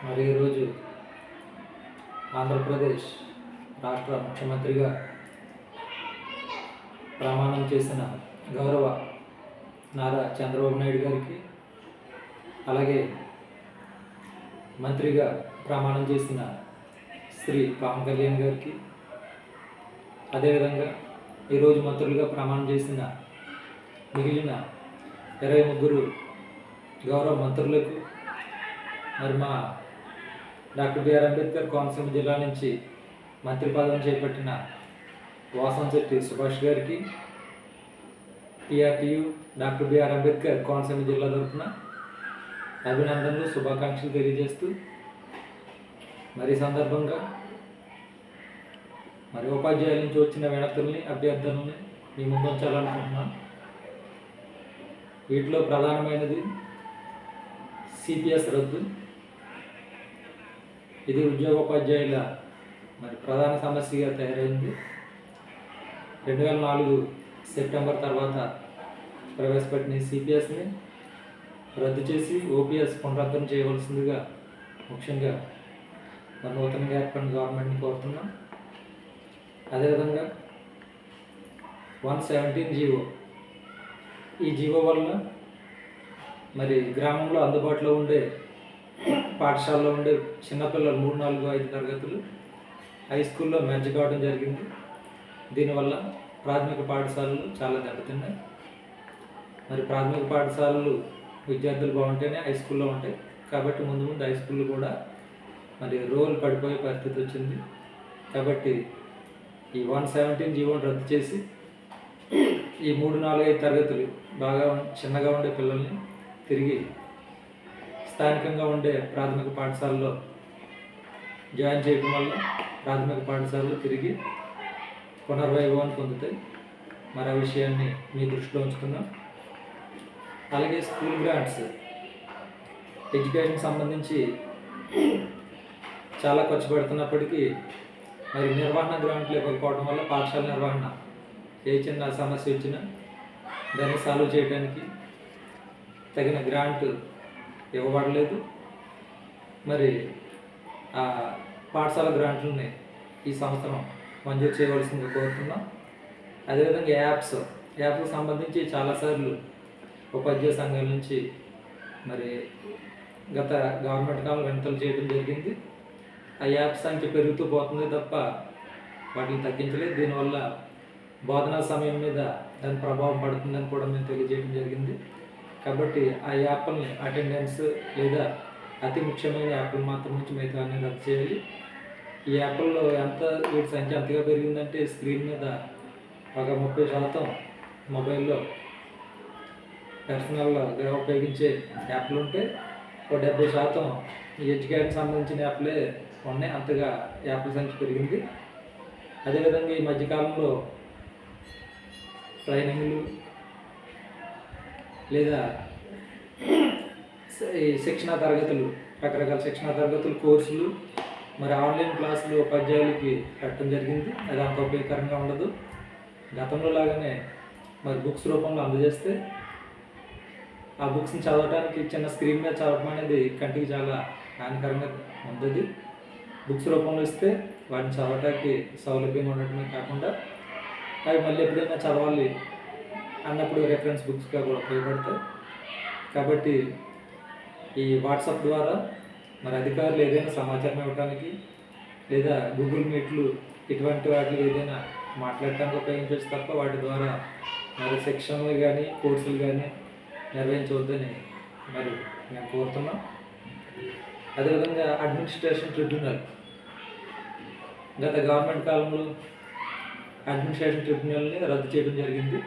మరి ఈరోజు ఆంధ్రప్రదేశ్ రాష్ట్ర ముఖ్యమంత్రిగా ప్రమాణం చేసిన గౌరవ నారా చంద్రబాబు నాయుడు గారికి అలాగే మంత్రిగా ప్రమాణం చేసిన శ్రీ పవన్ కళ్యాణ్ గారికి అదేవిధంగా ఈరోజు మంత్రులుగా ప్రమాణం చేసిన మిగిలిన ఇరవై ముగ్గురు గౌరవ మంత్రులకు మరి మా డాక్టర్ బిఆర్ అంబేద్కర్ కోనసీమ జిల్లా నుంచి మంత్రి పదవిని చేపట్టిన వాసంశెట్టి సుభాష్ గారికి TRTU doctor BR Ambedkar Konaseema జిల్లా తరఫున అభినందనలు శుభాకాంక్షలు తెలియజేస్తూ మరి సందర్భంగా మరి ఉపాధ్యాయుల నుంచి వచ్చిన వినతుల్ని అభ్యర్థులని మీ ముందు ఉంచాలనుకుంటున్నాను వీటిలో ప్రధానమైనది సిపిఎస్ రద్దు. ఇది ఉద్యోగోపాధ్యాయుల మరి ప్రధాన సమస్యగా తయారైంది. రెండు వేల నాలుగు సెప్టెంబర్ తర్వాత ప్రవేశపెట్టిన సిపిఎస్ని రద్దు చేసి ఓపీఎస్ పునరుద్ధరణ చేయవలసిందిగా ముఖ్యంగా మన నూతనంగా ఏర్పడిన గవర్నమెంట్ని కోరుతున్నాం. అదేవిధంగా వన్ సెవెంటీన్ జీవో ఈ జీవో వల్ల మరి గ్రామంలో అందుబాటులో ఉండే పాఠశాలలో ఉండే చిన్నపిల్లలు మూడు నాలుగు ఐదు తరగతులు హై స్కూల్లో మెర్జ్ కావడం జరిగింది. దీనివల్ల ప్రాథమిక పాఠశాలలు చాలా దెబ్బతిన్నాయి. మరి ప్రాథమిక పాఠశాలలు విద్యార్థులు బాగుంటేనే హై స్కూల్లో ఉంటాయి. కాబట్టి ముందు ముందు హై స్కూల్ కూడా మరి రోల్ పడిపోయే పరిస్థితి వచ్చింది. కాబట్టి ఈ వన్ సెవెంటీన్ జీవోని రద్దు చేసి ఈ మూడు నాలుగైదు తరగతులు బాగా ఉం- చిన్నగా ఉండే పిల్లల్ని తిరిగి స్థానికంగా ఉండే ప్రాథమిక పాఠశాలలో జాయిన్ చేయడం వల్ల ప్రాథమిక పాఠశాలలు తిరిగి పునర్వైభవాన్ని పొందుతాయి. మరి ఆ విషయాన్ని మీ దృష్టిలో ఉంచుతున్నాం అలాగే స్కూల్ గ్రాంట్స్ ఎడ్యుకేషన్ సంబంధించి చాలా ఖర్చు పెడుతున్నప్పటికీ మరి నిర్వహణ గ్రాంట్లు ఇవ్వకపోవడం వల్ల పాఠశాల నిర్వహణ ఏ చిన్న సమస్య వచ్చినా దాన్ని సాల్వ్ చేయడానికి తగిన గ్రాంట్ ఇవ్వబడలేదు. మరి ఆ పాఠశాల గ్రాంట్లని ఈ సంవత్సరం మంజూరు చేయవలసిందిగా కోరుతున్నాం. అదేవిధంగా యాప్స్ యాప్కి సంబంధించి చాలాసార్లు ఉపాధ్యాయ సంఘాల నుంచి మరి గత గవర్నమెంట్ కాలం వినతలు చేయడం జరిగింది. ఆ యాప్ సంఖ్య పెరుగుతూ పోతుంది తప్ప వాటిని తగ్గించలేదు. దీనివల్ల బోధనా సమయం మీద దాని ప్రభావం పడుతుందని కూడా మేము తెలియజేయడం జరిగింది. కాబట్టి ఆ యాప్ని అటెండెన్స్ లేదా అతి ముఖ్యమైన యాప్లు మాత్రం నుంచి మిగతా అన్ని రద్దు చేయాలి. ఈ యాప్ల్లో ఎంత వీటి సంఖ్య అంతగా పెరిగిందంటే స్క్రీన్ మీద ఒక ముప్పై శాతం మొబైల్లో పర్సనల్గా ఉపయోగించే యాప్లు ఉంటే ఒక డెబ్బై శాతం ఈ ఎడ్యుకేషన్ సంబంధించిన యాప్లే ఉన్నాయి. అంతగా యాప్ల సంఖ్య పెరిగింది. అదేవిధంగా ఈ మధ్యకాలంలో ట్రైనింగ్లు లేదా శిక్షణా తరగతులు రకరకాల శిక్షణా తరగతులు కోర్సులు మరి ఆన్లైన్ క్లాసులు ఉపాధ్యాయులకి పెట్టడం జరిగింది. అది అంత ఉపయోగకరంగా ఉండదు. గతంలో లాగానే మరి బుక్స్ రూపంలో అందజేస్తే ఆ బుక్స్ని చదవడానికి చిన్న స్క్రీన్ మీద చదవడం అనేది కంటికి చాలా హానికరంగా ఉంటుంది బుక్స్ రూపంలో ఇస్తే వాటిని చదవటానికి సౌలభ్యంగా ఉండటమే కాకుండా అవి మళ్ళీ ఎప్పుడైనా చదవాలి అన్నప్పుడు రెఫరెన్స్ బుక్స్గా కూడా ఉపయోగపడతాయి. కాబట్టి ఈ వాట్సాప్ ద్వారా మరి అధికారులు ఏదైనా సమాచారం ఇవ్వడానికి లేదా గూగుల్ మీట్లు ఇటువంటి వాటిలో ఏదైనా మాట్లాడటానికి ఉపయోగించవచ్చు తప్ప వాటి ద్వారా మరి సెక్షన్లు కానీ కోర్సులు కానీ నిర్వహించవద్దని మరి మేము కోరుతున్నాం. అదేవిధంగా అడ్మినిస్ట్రేషన్ ట్రిబ్యునల్ గత గవర్నమెంట్ కాలంలో అడ్మినిస్ట్రేషన్ ట్రిబ్యునల్ని రద్దు చేయడం జరిగింది.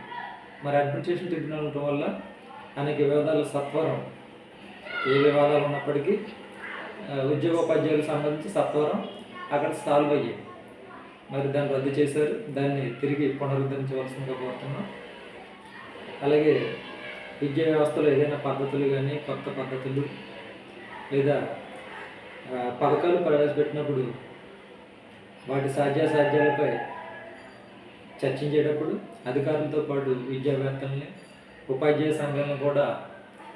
మరి అడ్మినిస్ట్రేషన్ ట్రిబ్యునల్ ఉండటం వల్ల అనేక వివాదాలు సత్వరం. ఏ వివాదాలు ఉన్నప్పటికీ ఉద్యోగోపాధ్యాయులకు సంబంధించి సత్వరం అక్కడ సాల్వ్ అయ్యాయి. మరి దాన్ని రద్దు చేశారు. దాన్ని తిరిగి పునరుద్ధరించవలసిందిగా కోరుతున్నాం. అలాగే విద్యా వ్యవస్థలో ఏదైనా పద్ధతులు కానీ కొత్త పద్ధతులు లేదా పథకాలు ప్రవేశపెట్టినప్పుడు వాటి సాధ్యాసాధ్యాలపై చర్చించేటప్పుడు అధికారులతో పాటు విద్యావేత్తల్ని ఉపాధ్యాయ సంఘాలను కూడా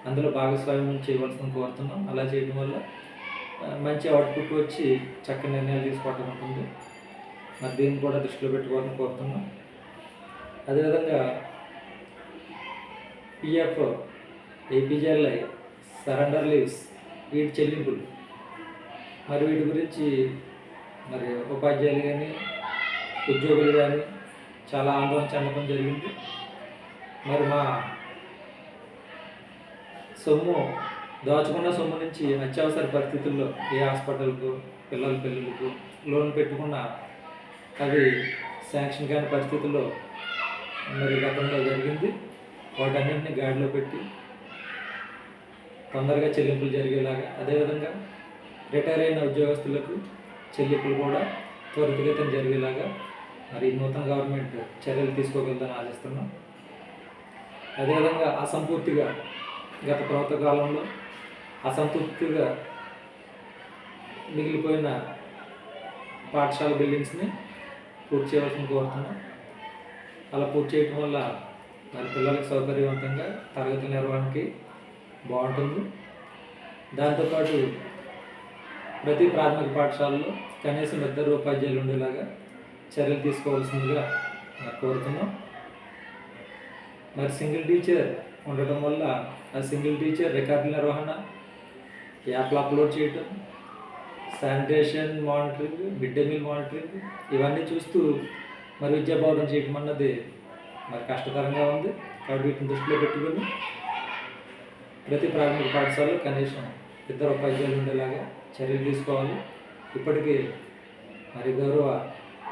అందులో భాగస్వామ్యం చేయవలసింది కోరుతున్నాం. అలా చేయడం వల్ల మంచి అవుట్పుట్ వచ్చి చక్కని నిర్ణయాలు తీసుకోవటం ఉంటుంది. మరి దీన్ని కూడా దృష్టిలో పెట్టుకోవాలని కోరుతున్నాం. అదేవిధంగా పిఎఫ్ ఏపీజేఎల్ఐ సరెండర్ లీవ్స్ వీటి చెల్లింపులు. మరి వీటి గురించి మరి ఉపాధ్యాయులు కానీ ఉద్యోగులు కానీ చాలా ఆందోళన చెందడం జరిగింది. మరి మా సొమ్ము దాచుకున్న సొమ్ము నుంచి అత్యవసర పరిస్థితుల్లో ఏ హాస్పిటల్కు పిల్లల పిల్లలకు లోన్ పెట్టుకున్న అవి శాంక్షన్ కాని పరిస్థితుల్లో మరి గతంలో జరిగింది. వాటన్నింటినీ గాడిలో పెట్టి తొందరగా చెల్లింపులు జరిగేలాగా. అదేవిధంగా రిటైర్ అయిన ఉద్యోగస్తులకు చెల్లింపులు కూడా త్వరితగతిన జరిగేలాగా మరి ఈ నూతన గవర్నమెంట్ చర్యలు తీసుకోగలదని ఆశిస్తున్నాం. అదేవిధంగా అసంపూర్తిగా గత ప్రభుత్వ కాలంలో అసంతృప్తిగా మిగిలిపోయిన పాఠశాల బిల్డింగ్స్ని పూర్తి చేయవలసింది కోరుతున్నాం. అలా పూర్తి చేయటం వల్ల మరి పిల్లలకు సౌకర్యవంతంగా తరగతి నిర్వహణకి బాగుంటుంది. దాంతోపాటు ప్రతి ప్రాథమిక పాఠశాలలో కనీసం ఇద్దరు ఉపాధ్యాయులు ఉండేలాగా చర్యలు తీసుకోవాల్సిందిగా మరి కోరుతున్నాం. మరి సింగిల్ టీచర్ ఉండటం వల్ల ఆ సింగిల్ టీచర్ రికార్డుల నిర్వహణ యాప్లు అప్లోడ్ చేయటం sanitation monitoring mid day meal monitoring ఇవన్నీ చూస్తూ మరి విద్యా బోధన చేయటం అన్నది మరి కష్టతరంగా ఉంది. కాబట్టి వీటిని దృష్టిలో పెట్టుకుని ప్రతి ప్రాథమిక పాఠశాలలో కనీసం ఇద్దరు ఉపాధ్యాయులు ఉండేలాగా చర్యలు తీసుకోవాలి. ఇప్పటికీ మరి గౌరవ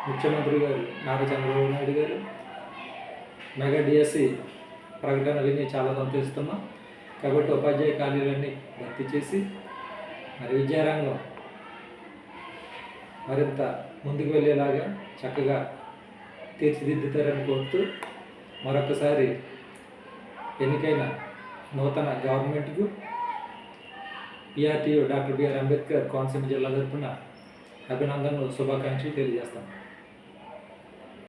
ముఖ్యమంత్రి గారు నారా చంద్రబాబు నాయుడు గారు మెగా డిఎస్సి ప్రకటన విని చాలా సంతోషిస్తున్నాం కాబట్టి ఉపాధ్యాయ ఖాళీలన్నీ భర్తీ చేసి మరి విద్యారంగం మరింత ముందుకు వెళ్ళేలాగా చక్కగా తీర్చిదిద్దుతారని కోరుతూ మరొకసారి ఎన్నికైన నూతన గవర్నమెంట్కు PRTO doctor BR Ambedkar Konaseema జిల్లా తరఫున అభినందనలు శుభాకాంక్షలు తెలియజేస్తాను